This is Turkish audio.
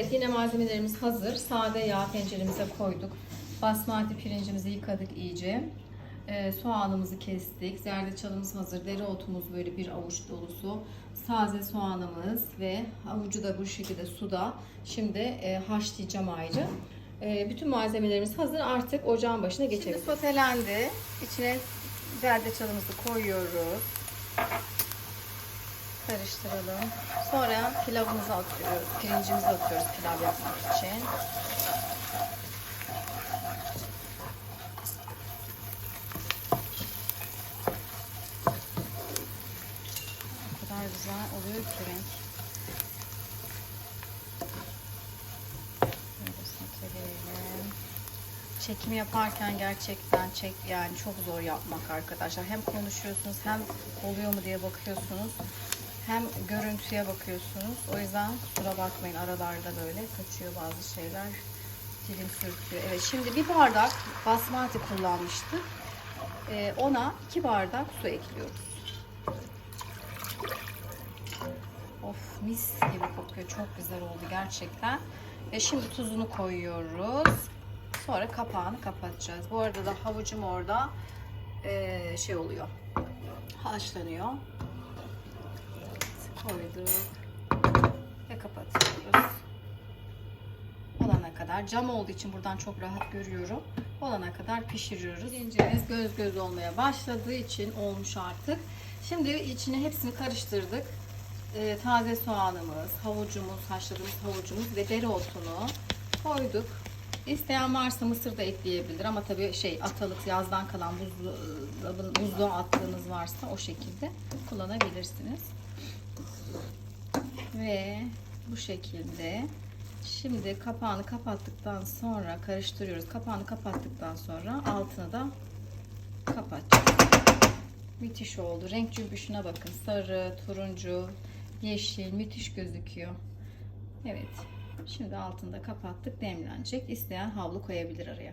Evet, yine malzemelerimiz hazır. Sade yağ tenceremize koyduk. Basmati pirincimizi yıkadık iyice. Ee, soğanımızı kestik. Zerdeçalımız hazır. Dereotumuz böyle bir avuç dolusu. Taze soğanımız ve havucu da bu şekilde suda. Şimdi e, haşlayacağım ayrı. E, bütün malzemelerimiz hazır. Artık ocağın başına geçelim. Şimdi sotelendi. İçine zerdeçalımızı koyuyoruz. Karıştıralım. Sonra pilavımızı atıyoruz. Pirincimizi atıyoruz pilav yapmak için. O kadar güzel oluyor ki renk. Çekim yaparken gerçekten çek yani çok zor yapmak arkadaşlar. Hem konuşuyorsunuz hem oluyor mu diye bakıyorsunuz. Hem görüntüye bakıyorsunuz. O yüzden kusura bakmayın aralarda böyle kaçıyor bazı şeyler. Dilim sürtüyor. Evet şimdi bir bardak basmati kullanmıştık. Ee, ona iki bardak su ekliyoruz. Of mis gibi kokuyor. Çok güzel oldu gerçekten. Ve şimdi tuzunu koyuyoruz. Sonra kapağını kapatacağız. Bu arada da havucum orada eee, şey oluyor. Haşlanıyor. Koyduk. Ve kapatıyoruz. Olana kadar. Cam olduğu için buradan çok rahat görüyorum. Olana kadar pişiriyoruz. Pirincimiz göz göz olmaya başladığı için olmuş artık. Şimdi içine hepsini karıştırdık. Ee, taze soğanımız, havucumuz, haşladığımız havucumuz ve dereotunu koyduk. İsteyen varsa mısır da ekleyebilir ama tabii şey atalık yazdan kalan buzlu, buzluğa attığınız varsa o şekilde kullanabilirsiniz. Ve bu şekilde şimdi kapağını kapattıktan sonra karıştırıyoruz. Kapağını kapattıktan sonra altını da kapatacağız. Müthiş oldu. Renk cümbüşüne bakın. Sarı, turuncu, yeşil müthiş gözüküyor. Evet. Şimdi altını da kapattık. Demlenecek. İsteyen havlu koyabilir araya.